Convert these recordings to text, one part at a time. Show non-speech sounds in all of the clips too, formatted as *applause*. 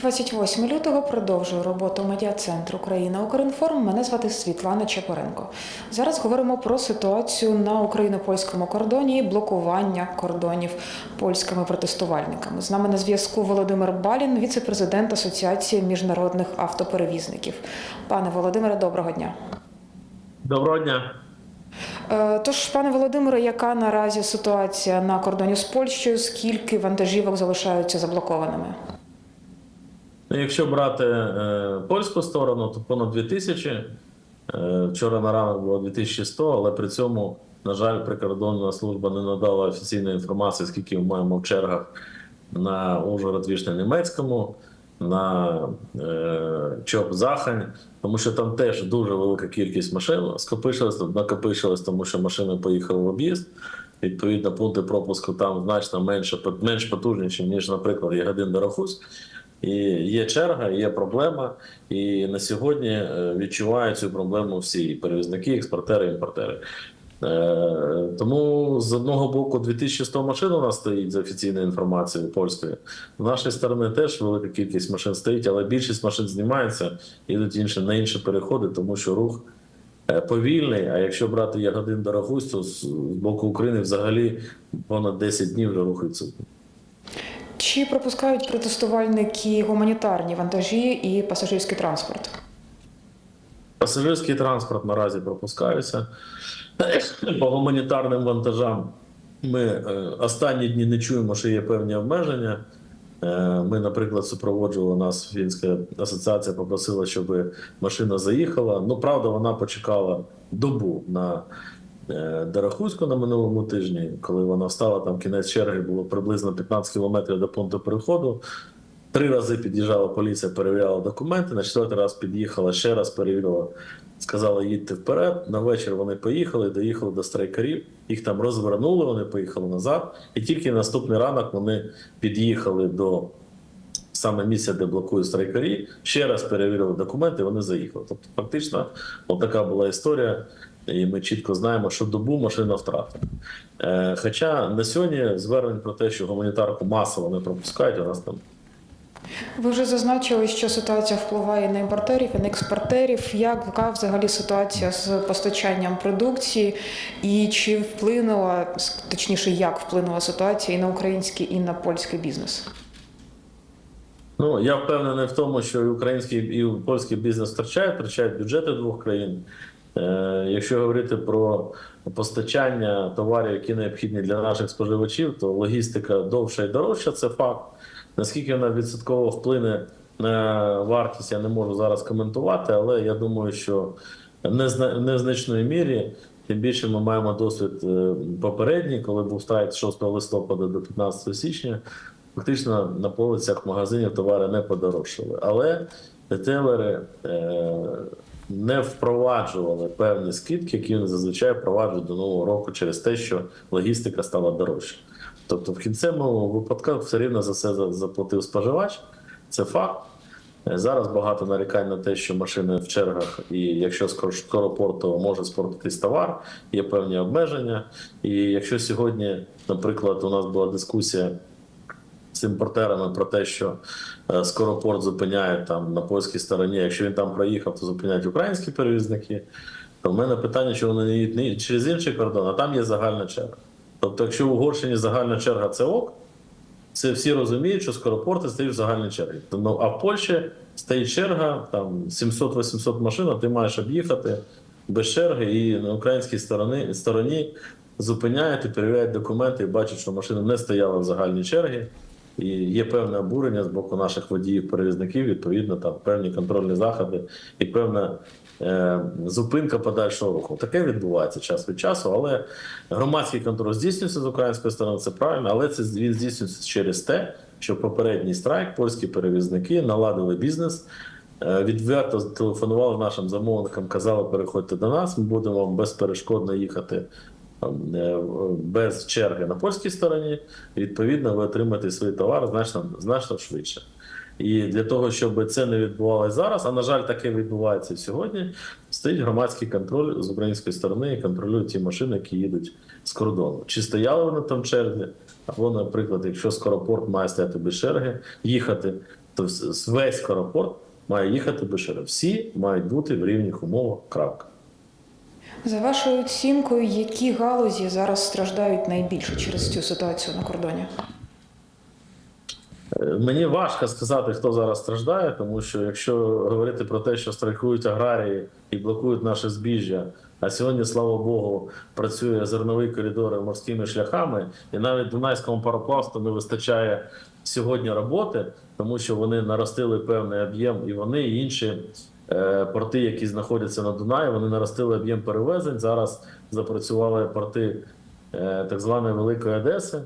28 лютого продовжую роботу медіа-центру Україна Укрінформ. Мене звати Світлана Чепоренко. Зараз говоримо про ситуацію на україно-польському кордоні і блокування кордонів польськими протестувальниками. З нами на зв'язку Володимир Балін, віце-президент Асоціації міжнародних автоперевізників. Пане Володимире, доброго дня. Доброго дня. Е, Тож, пане Володимире, яка наразі ситуація на кордоні з Польщею? Скільки вантажівок залишаються заблокованими? Ну, Якщо брати е, польську сторону, то понад 2000. Е, вчора на ранок було 2100, але при цьому, на жаль, прикордонна служба не надала офіційної інформації, скільки ми маємо в чергах на Ужгород Вішня Німецькому, на е, ЧОП Захань, тому що там теж дуже велика кількість машин скопичилась, накопичилась, тому що машини поїхали в об'їзд. Відповідно, пункти пропуску там значно менше, менш потужніші, ніж, наприклад, Ягодин Дорохусь. І є черга, є проблема. І на сьогодні е, відчувають цю проблему всі перевізники, експортери, імпортери. Е, Тому з одного боку 2100 машин у нас стоїть за офіційною інформацією польською. З нашої сторони теж велика кількість машин стоїть, але більшість машин знімається, ідуть інші на інші переходи, тому що рух е, повільний. А якщо брати Ягодин Дорогусь, то з боку України взагалі понад 10 днів вже рух відсутній. Чи пропускають протестувальники гуманітарні вантажі і пасажирський транспорт? Пасажирський транспорт наразі пропускаються. По гуманітарним вантажам ми е, останні дні не чуємо, що є певні обмеження. Е, Ми, наприклад, супроводжували нас фінська асоціація, попросила, щоб машина заїхала. Ну, правда, вона почекала добу на Дарахуську на минулому тижні, коли вона встала, там кінець черги було приблизно 15 кілометрів до пункту переходу. Три рази під'їжджала поліція, перевіряла документи. На четвертий раз під'їхала, ще раз перевірила, сказала, їдьте вперед. На вечір вони поїхали, доїхали до страйкарів. Їх там розвернули, вони поїхали назад. І тільки наступний ранок вони під'їхали до саме місця, де блокують страйкарі, ще раз перевірили документи, вони заїхали. Тобто, фактично, от була історія. І ми чітко знаємо, що добу машина втратила. Е, хоча на сьогодні звернень про те, що гуманітарку масово не пропускають, у нас там Ви вже зазначили, що ситуація впливає на імпортерів і на експортерів. Яка взагалі ситуація з постачанням продукції, і чи вплинула точніше, як вплинула ситуація і на український, і на польський бізнес? Ну я впевнений в тому, що і український і польський бізнес втрачають, втрачають бюджети двох країн. Е, якщо говорити про постачання товарів, які необхідні для наших споживачів, то логістика довша і дорожча це факт. Наскільки вона відсотково вплине на вартість, я не можу зараз коментувати, але я думаю, що в незначної мірі. Тим більше ми маємо досвід е, попередній, коли був страйк з 6 листопада до 15 січня. Фактично на полицях магазинів товари не подорожчали. Але детейлери е, не впроваджували певні скидки, які вони зазвичай впроваджують до нового року через те, що логістика стала дорожча. Тобто, в кінцевому випадку все рівно за за- заплатив споживач. Це факт. Зараз багато нарікань на те, що машини в чергах, і якщо скоро то може спортитись товар, є певні обмеження. І якщо сьогодні, наприклад, у нас була дискусія з імпортерами про те, що е, скоропорт зупиняє там на польській стороні, якщо він там проїхав, то зупиняють українські перевізники. То в мене питання, що вони не їдуть через інший кордон, а там є загальна черга. Тобто, якщо в Угорщині загальна черга це ок, це всі розуміють, що скоропорти стоять в загальній черзі. Ну, а в Польщі стоїть черга, там 700-800 машин, а ти маєш об'їхати без черги, і на українській стороні, стороні зупиняють і перевіряють документи і бачать, що машина не стояла в загальній черзі. І є певне обурення з боку наших водіїв-перевізників, відповідно, там певні контрольні заходи і певна е, зупинка подальшого руху. Таке відбувається час від часу, але громадський контроль здійснюється з української сторони, це правильно, але це він здійснюється через те, що попередній страйк польські перевізники наладили бізнес. е, Відверто телефонували нашим замовникам, казали, переходьте до нас, ми будемо безперешкодно їхати без черги на польській стороні. Відповідно, ви отримаєте свій товар значно, значно швидше. І для того, щоб це не відбувалося зараз, а на жаль, таке відбувається сьогодні. Стоїть громадський контроль з української сторони і контролюють ті машини, які їдуть з кордону. Чи стояли вони там в черзі, або, наприклад, якщо скоропорт має стояти без черги, їхати, с- весь аеропорт має їхати без шериф. Всі мають бути в рівних умовах. Крапка. За вашою оцінкою, які галузі зараз страждають найбільше через цю ситуацію на кордоні? Е, Мені важко сказати, хто зараз страждає, тому що якщо говорити про те, що страйкують аграрії і блокують наше збіжжя, а сьогодні, слава Богу, працює зерновий коридор морськими шляхами, і навіть Дунайському пароплавству не вистачає сьогодні роботи, тому що вони наростили певний об'єм, і вони і інші е, порти, які знаходяться на Дунаї, вони наростили об'єм перевезень. Зараз запрацювали порти е, так званої Великої Одеси.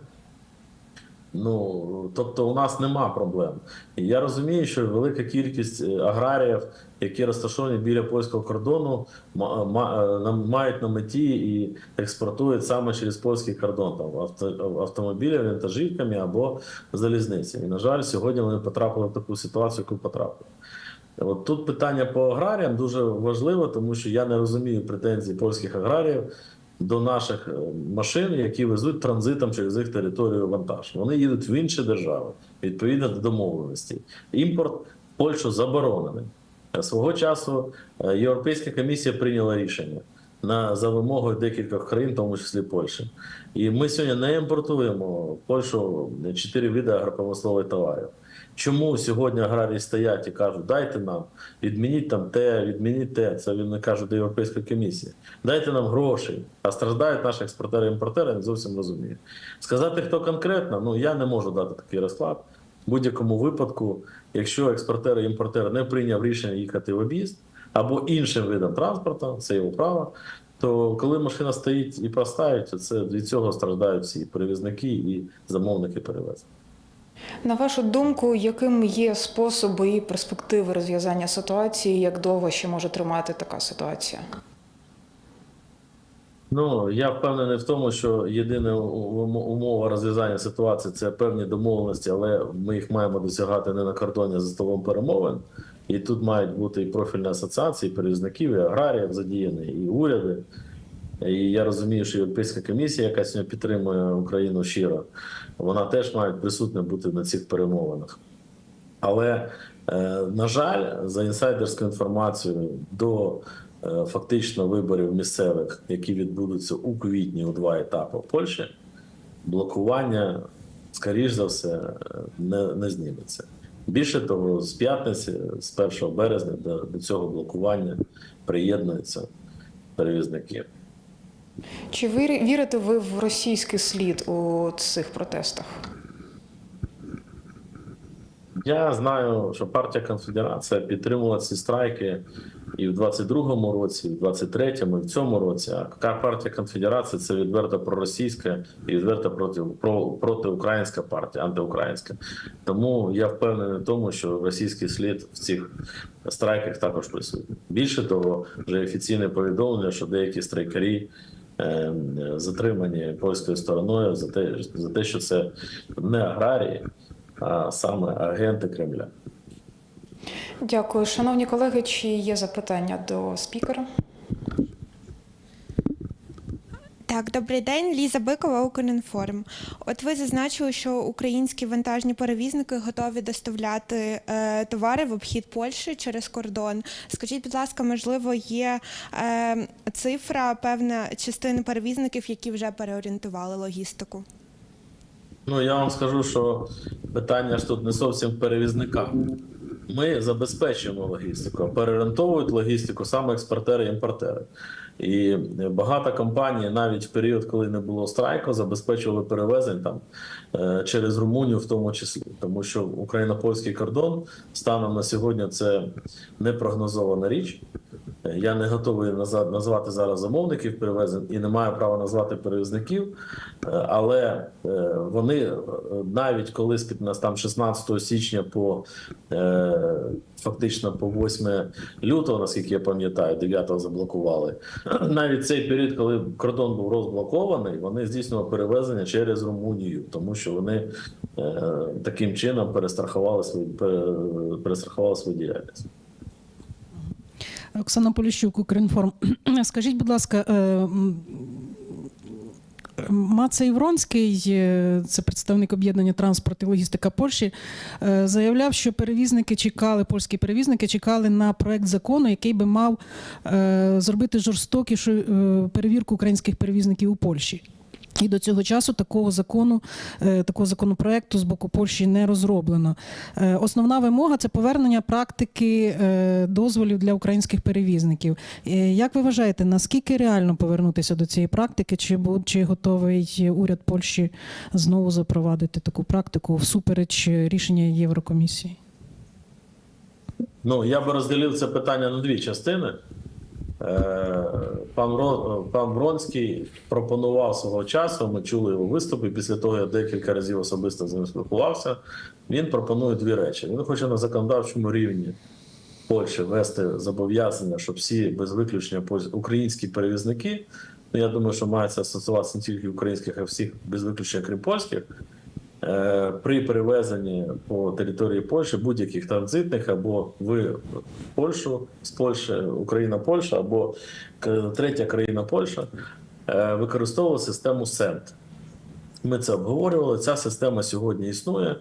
Ну тобто, у нас нема проблем. І я розумію, що велика кількість е, аграріїв, які розташовані біля польського кордону, е, мають на меті і експортують саме через польський кордон там авто, автомобілями, вантажівками або залізницями. І, на жаль, сьогодні вони потрапили в таку ситуацію, яку потрапили. От тут питання по аграріям дуже важливо, тому що я не розумію претензій польських аграріїв до наших е, машин, які везуть транзитом через їх територію вантаж. Вони їдуть в інші держави відповідно до домовленостей. Імпорт в Польщу заборонений. Е, Свого часу е, Європейська комісія прийняла рішення на за вимогою декількох країн, в тому числі Польщі. І ми сьогодні не імпортуємо в Польщу чотири види агропромислових товарів. Чому сьогодні аграрії стоять і кажуть, дайте нам, відмініть там те, відмініть те. Це вони кажуть до Європейської комісії. Дайте нам грошей. А страждають наші експортери і імпортери, не зовсім розумію. Сказати, хто конкретно, ну я не можу дати такий розклад. В будь-якому випадку, якщо експортер і імпортер не прийняв рішення їхати в об'їзд або іншим видом транспорту, це його право. То коли машина стоїть і простають, це від цього страждають всі перевізники і замовники перевезень. На вашу думку, яким є способи і перспективи розв'язання ситуації, як довго ще може тримати така ситуація? Ну я впевнений в тому, що єдина умова розв'язання ситуації це певні домовленості, але ми їх маємо досягати не на кордоні за столом перемовин. І тут мають бути і профільні асоціації, і перевізників, і аграріїв задіяні, і уряди. І я розумію, що Європейська комісія, яка сьогодні підтримує Україну щиро, вона теж має присутня бути на цих перемовинах. Але, е, на жаль, за інсайдерською інформацією до е, фактично виборів місцевих, які відбудуться у квітні у два етапи в Польщі, блокування, скоріш за все, е, не, не зніметься. Більше того, з п'ятниці, з 1 березня, до, до цього блокування приєднуються перевізники. Чи вірите ви в російський слід у цих протестах? Я знаю, що партія Конфедерація підтримувала ці страйки і в 22-му році, і в 23-му, і в цьому році. А така партія Конфедерації це відверто проросійська і відверто проти про, протиукраїнська партія, антиукраїнська. Тому я впевнений в тому, що російський слід в цих страйках також присутній. Більше того, вже офіційне повідомлення, що деякі страйкарі. Е, Затримані польською стороною за те, за те, що це не аграрії, а саме агенти Кремля. Дякую, шановні колеги. Чи є запитання до спікера? Так, добрий день, Ліза Бикова, Укрінформ. От ви зазначили, що українські вантажні перевізники готові доставляти е, товари в обхід Польщі через кордон. Скажіть, будь ласка, можливо, є е, цифра, певна частина перевізників, які вже переорієнтували логістику? Ну я вам скажу, що питання ж тут не зовсім в перевізниках. Ми забезпечуємо логістику, переорієнтовують логістику саме експортери і імпортери. І багато компаній, навіть в період, коли не було страйку, забезпечували перевезень там е, через Румунію, в тому числі, тому що україно-польський кордон станом на сьогодні це непрогнозована річ. Я не готовий назвати зараз замовників перевезень і не маю права назвати перевізників, Е, але е, вони навіть коли з під нас там 16 січня по фактично по 8 лютого, наскільки я пам'ятаю, 9 заблокували. *clears throat* Навіть цей період, коли кордон був розблокований, вони здійснювали перевезення через Румунію, тому що вони е, таким чином перестрахували свою перестрахували свою діяльність. Оксана Поліщук, Укрінформ. *clears throat* Скажіть, будь ласка, е, м, Мацей Вронський, е, це представник об'єднання транспорт і логістика Польщі, е, заявляв, що перевізники чекали, польські перевізники чекали на проект закону, який би мав е, зробити жорстокішу перевірку українських перевізників у Польщі. І до цього часу такого закону, е, такого законопроекту з боку Польщі не розроблено. Е, Основна вимога це повернення практики е, дозволів для українських перевізників. Як ви вважаєте, наскільки реально повернутися до цієї практики? Чи чи готовий уряд Польщі знову запровадити таку практику всупереч рішення Єврокомісії? Ну, я би розділив це питання на дві частини. Е, Пан, Ро- пан Вронський пропонував свого часу, ми чули його виступи. Після того я декілька разів особисто з ним спілкувався. Він пропонує дві речі. Він хоче на законодавчому рівні Польщі ввести зобов'язання, щоб всі без виключення українські перевізники. Ну, я думаю, що має це стосуватися не тільки українських, а всіх без виключення, крім польських. Е, При перевезенні по території Польщі будь-яких транзитних або в Польщу з Польщі, Україна, Польща або третя країна Польща е, систему СЕНТ. Ми це обговорювали. Ця система сьогодні існує.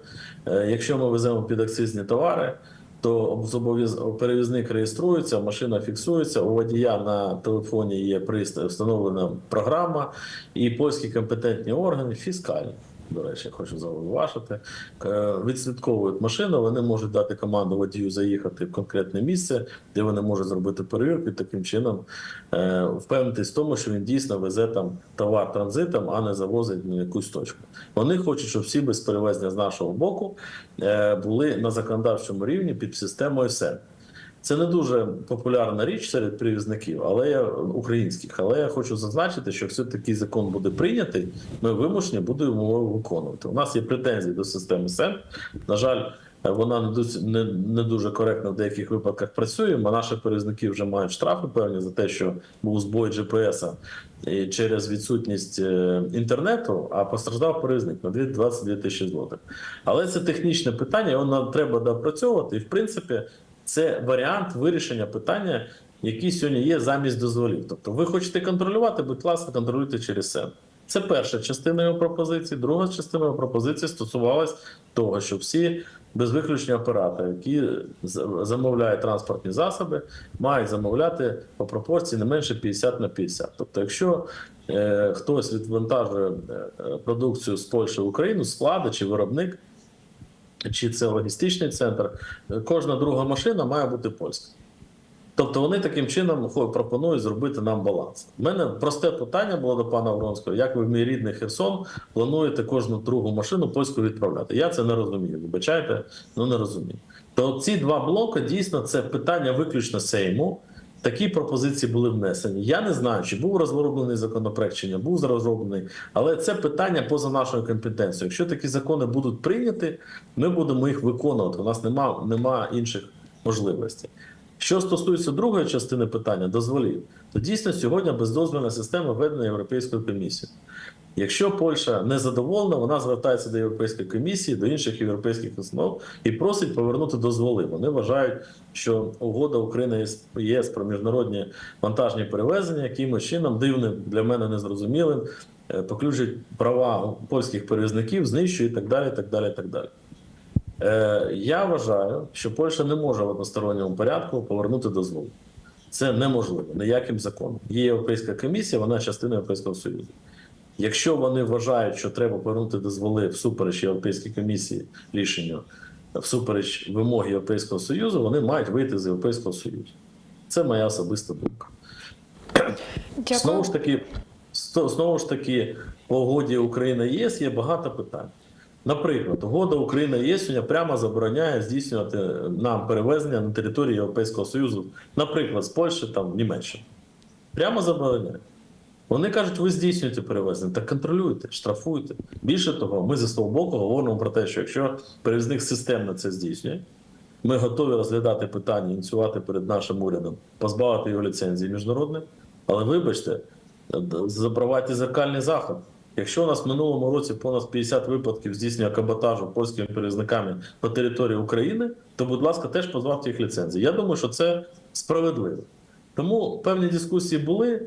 Е, Якщо ми веземо підакцизні товари, то перевізник реєструється, машина фіксується. У водія на телефоні є встановлена програма, і польські компетентні органи фіскальні. До речі, хочу зауважити, е, відслідковують машину. Вони можуть дати команду водію заїхати в конкретне місце, де вони можуть зробити перевірку і таким чином е, впевнитись в тому, що він дійсно везе там товар транзитом, а не завозить на якусь точку. Вони хочуть, щоб всі без перевезення з нашого боку е, були на законодавчому рівні під системою СЕН. Це не дуже популярна річ серед перевізників, але я українських. Але я хочу зазначити, що якщо такий закон буде прийнятий, ми вимушені будемо його виконувати. У нас є претензії до системи СЕН. На жаль, вона не не, дуже коректно в деяких випадках працює. Бо наші перевізники вже мають штрафи певні за те, що був збой GPS і через відсутність е, інтернету, а постраждав перевізник на дві- 22 тисячі злотих. Але це технічне питання, його треба допрацьовувати. І в принципі, це варіант вирішення питання, який сьогодні є замість дозволів. Тобто, ви хочете контролювати, будь ласка, контролюйте через СЕН. Це перша частина його пропозиції. Друга частина його пропозиції стосувалась того, що всі без виключення оператори, які замовляють транспортні засоби, мають замовляти по пропорції не менше 50 на 50. Тобто, якщо е, хтось відвантажує е, продукцію з Польщі в Україну, склади чи виробник, чи це логістичний центр, кожна друга машина має бути польська. Тобто вони таким чином пропонують зробити нам баланс. У мене просте питання було до пана Вронського: як ви в мій рідний Херсон плануєте кожну другу машину польську відправляти? Я це не розумію. Вибачайте, ну не розумію. То ці два блоки дійсно це питання виключно Сейму. Такі пропозиції були внесені. Я не знаю, чи був розроблений законопроект, чи не був розроблений, але це питання поза нашою компетенцією. Якщо такі закони будуть прийняті, ми будемо їх виконувати. У нас нема, нема інших можливостей. Що стосується другої частини питання дозволів, то дійсно сьогодні бездозвільна система введена Європейською комісією. Якщо Польща не задоволена, вона звертається до Європейської комісії, до інших європейських установ і просить повернути дозволи. Вони вважають, що угода України і ЄС про міжнародні вантажні перевезення якимось чином дивним для мене незрозумілим, е, поключить права польських перевізників, знищує і так далі. так далі, так далі. Е, Я вважаю, що Польща не може в односторонньому порядку повернути дозвол. Це неможливо ніяким законом. Є Європейська комісія, вона частина Європейського Союзу. Якщо вони вважають, що треба повернути дозволи всупереч Європейській комісії рішенню, всупереч вимоги Європейського Союзу, вони мають вийти з Європейського Союзу. Це моя особиста думка. Дякую. Знову ж таки, знову ж таки, по угоді Україна ЄС є багато питань. Наприклад, угода Україна ЄС сьогодні прямо забороняє здійснювати нам перевезення на території Європейського Союзу, наприклад, з Польщі там в Німеччину. Прямо забороняє. Вони кажуть, ви здійснюєте перевезення, так контролюйте, штрафуйте. Більше того, ми зі свого боку говоримо про те, що якщо перевізник системно це здійснює, ми готові розглядати питання, ініціювати перед нашим урядом, позбавити його ліцензії міжнародної. Але вибачте, запровадьте зеркальний заход. Якщо у нас в минулому році понад 50 випадків здійснення каботажу польськими перевізниками по території України, то, будь ласка, теж позбавте їх ліцензії. Я думаю, що це справедливо. Тому певні дискусії були.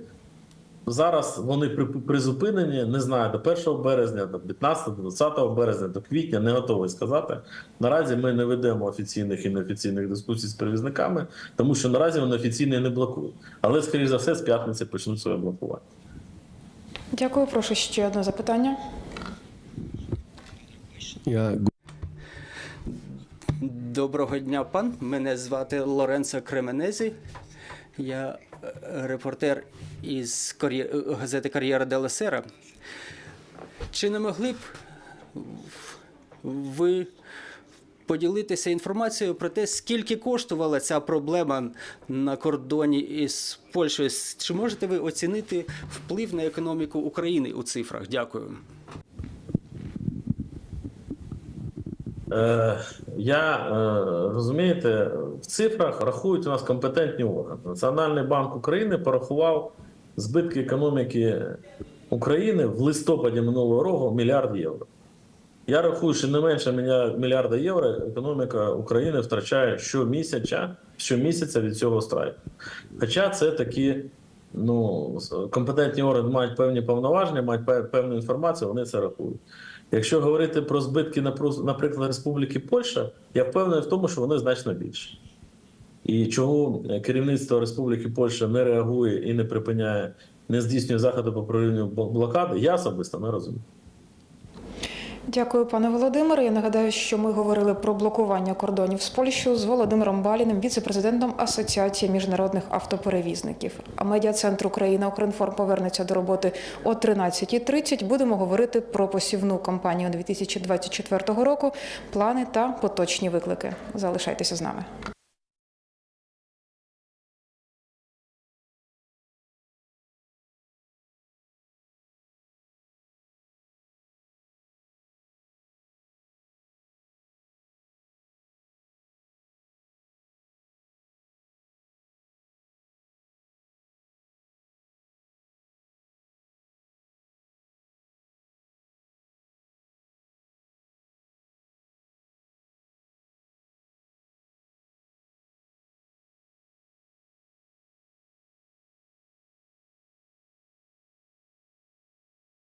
Зараз вони при- призупинені, не знаю, до 1 березня, до 15, до 20 березня, до квітня, не готовий сказати. Наразі ми не ведемо офіційних і неофіційних дискусій з перевізниками, тому що наразі вони офіційно не блокують. Але, скоріш за все, з п'ятниці почнуть своє блокування. Дякую. Прошу ще одне запитання. Я Доброго дня, пан. Мене звати Лоренцо Кременезі. Я е, репортер із кар'є- газети Кар'єра Делла Сера. Чи не могли б ви поділитися інформацією про те, скільки коштувала ця проблема на кордоні із Польщею? Чи можете ви оцінити вплив на економіку України у цифрах? Дякую. Я е, розумієте, в цифрах рахують у нас компетентні органи. Національний банк України порахував збитки економіки України в листопаді минулого року мільярд євро. Я рахую, що не менше мільярда євро економіка України втрачає щомісяця, щомісяця від цього страйку. Хоча це такі ну, компетентні органи мають певні повноваження, мають певну інформацію, вони це рахують. Якщо говорити про збитки, наприклад, Республіки Польща, я впевнений в тому, що вони значно більші. І чому керівництво Республіки Польща не реагує і не припиняє, не здійснює заходи по проведенню блокади, я особисто не розумію. Дякую, пане Володимире. Я нагадаю, що ми говорили про блокування кордонів з Польщею з Володимиром Баліним, віце-президентом Асоціації міжнародних автоперевізників. А медіа-центр Україна Укрінформ повернеться до роботи о 13.30. Будемо говорити про посівну кампанію 2024 року, плани та поточні виклики. Залишайтеся з нами.